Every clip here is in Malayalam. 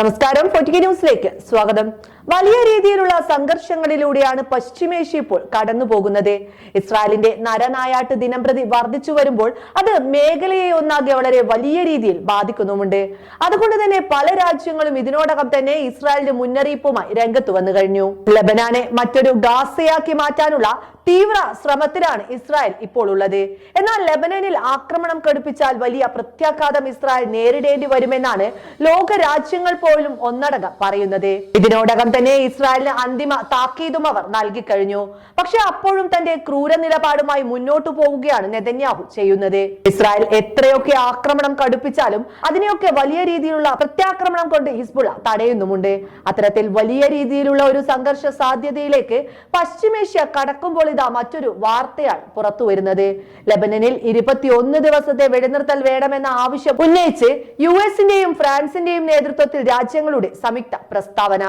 നമസ്കാരം പൊറ്റിക ന്യൂസിലേക്ക് സ്വാഗതം. വലിയ രീതിയിലുള്ള സംഘർഷങ്ങളിലൂടെയാണ് പശ്ചിമേഷ്യ ഇപ്പോൾ കടന്നു പോകുന്നത് ഇസ്രായേലിന്റെ നരനായാട്ട് ദിനംപ്രതി വർദ്ധിച്ചു വരുമ്പോൾ അത് മേഖലയെ ഒന്നാകെ വളരെ വലിയ രീതിയിൽ ബാധിക്കുന്നുമുണ്ട്. അതുകൊണ്ട് തന്നെ പല രാജ്യങ്ങളും ഇതിനോടകം തന്നെ ഇസ്രായേലിന്റെ മുന്നറിയിപ്പുമായി രംഗത്ത് വന്നു കഴിഞ്ഞു. ലബനാനെ മറ്റൊരു ഗാസയാക്കി മാറ്റാനുള്ള തീവ്ര ശ്രമത്തിലാണ് ഇസ്രായേൽ ഇപ്പോൾ ഉള്ളത്. എന്നാൽ ലെബനനിൽ ആക്രമണം കടുപ്പിച്ചാൽ വലിയ പ്രത്യാഘാതം ഇസ്രായേൽ നേരിടേണ്ടി വരുമെന്നാണ് ലോക രാജ്യങ്ങൾ പോലും ഒന്നടങ്കം പറയുന്നത്. ഇതിനോടകം തന്നെ ഇസ്രായേലിന് അന്തിമ താക്കീതും അവർ നൽകിക്കഴിഞ്ഞു പക്ഷെ അപ്പോഴും തന്റെ ക്രൂര നിലപാടുമായി മുന്നോട്ടു പോവുകയാണ് നെതന്യാഹു ചെയ്യുന്നത്. ഇസ്രായേൽ എത്രയൊക്കെ ആക്രമണം കടുപ്പിച്ചാലും അതിനെയൊക്കെ വലിയ രീതിയിലുള്ള പ്രത്യാക്രമണം കൊണ്ട് ഹിസ്ബുള തടയുന്നുമുണ്ട്. അത്തരത്തിൽ വലിയ രീതിയിലുള്ള ഒരു സംഘർഷ സാധ്യതയിലേക്ക് പശ്ചിമേഷ്യ കടക്കുമ്പോൾ ഇതാ മറ്റൊരു വാർത്തയാണ് പുറത്തു വരുന്നത്. ലബനനിൽ ഇരുപത്തിയൊന്ന് ദിവസത്തെ വെടിനിർത്തൽ വേണമെന്ന ആവശ്യം ഉന്നയിച്ച് യു എസിന്റെയും ഫ്രാൻസിന്റെയും നേതൃത്വത്തിൽ രാജ്യങ്ങളുടെ സംയുക്ത പ്രസ്താവന.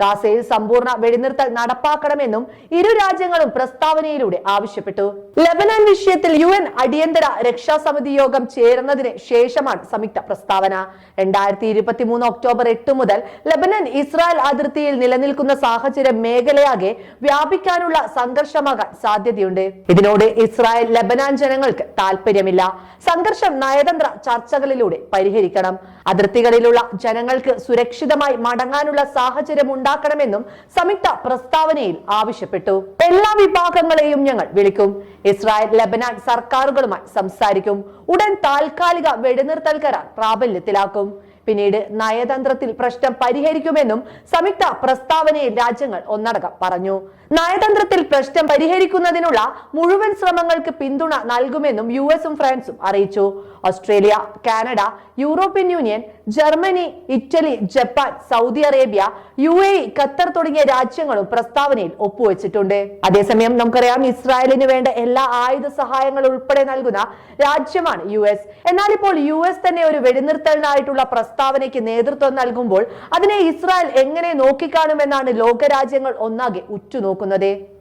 ഗാസയിൽ സമ്പൂർണ വെടിനിർത്തൽ നടപ്പാക്കണമെന്നും ഇരു രാജ്യങ്ങളും പ്രസ്താവനയിലൂടെ ആവശ്യപ്പെട്ടു. ലബനാൻ വിഷയത്തിൽ യു എൻ അടിയന്തര രക്ഷാസമിതി യോഗം ചേർന്നതിന് ശേഷമാണ് സംയുക്ത പ്രസ്താവന. രണ്ടായിരത്തി ഇരുപത്തി മൂന്ന് ഒക്ടോബർ എട്ട് മുതൽ ലബനൻ ഇസ്രായേൽ അതിർത്തിയിൽ നിലനിൽക്കുന്ന സാഹചര്യം മേഖലയാകെ വ്യാപിക്കാനുള്ള സംഘർഷമാകാൻ സാധ്യതയുണ്ട്. ഇതിനോട് ഇസ്രായേൽ ലബനാൻ ജനങ്ങൾക്ക് താല്പര്യമില്ല സംഘർഷം നയതന്ത്ര ചർച്ചകളിലൂടെ പരിഹരിക്കണം. അതിർത്തികളിലുള്ള ജനങ്ങൾക്ക് സുരക്ഷിതമായി മടങ്ങാനുള്ള സാഹചര്യം ഉണ്ടാക്കണമെന്നും സംയുക്ത പ്രസ്താവനയിൽ ആവശ്യപ്പെട്ടു. എല്ലാ വിഭാഗങ്ങളെയും ഞങ്ങൾ വിളിക്കും. ഇസ്രായേൽ ലബനാൻ സർക്കാരുകളുമായി സംസാരിക്കും. ഉടൻ താൽക്കാലിക വെടിനിർത്തൽ കരാർ പ്രാബല്യത്തിലാക്കും. പിന്നീട് നയതന്ത്രത്തിൽ പ്രശ്നം പരിഹരിക്കുമെന്നും സംയുക്ത പ്രസ്താവനയിൽ രാജ്യങ്ങൾ ഒന്നടങ്കം പറഞ്ഞു. നയതന്ത്രത്തിൽ പ്രശ്നം പരിഹരിക്കുന്നതിനുള്ള മുഴുവൻ ശ്രമങ്ങൾക്ക് പിന്തുണ നൽകുമെന്നും യു എസും ഫ്രാൻസും അറിയിച്ചു. Australia Canada European Union Germany Italy Japan Saudi Arabia U A Qatar തുടങ്ങിയ രാജ്യങ്ങളും പ്രസ്താവനയിൽ ഒപ്പുവെച്ചിട്ടുണ്ട്. അതേസമയം നമുക്കറിയാം ഇസ്രായേലിന് വേണ്ട എല്ലാ ആയുധ സഹായങ്ങൾ ഉൾപ്പെടെ നൽകുന്ന രാജ്യമാണ് യു എസ്. എന്നാൽ ഇപ്പോൾ യു എസ് തന്നെ ഒരു വെടിനിർത്തലിനായിട്ടുള്ള പ്രസ്താവനയ്ക്ക് നേതൃത്വം നൽകുമ്പോൾ അതിനെ ഇസ്രായേൽ എങ്ങനെ നോക്കിക്കാണുമെന്നാണ് ലോകരാജ്യങ്ങൾ ഒന്നാകെ ഉറ്റുനോക്കുന്നത്. നോക്കുന്നത്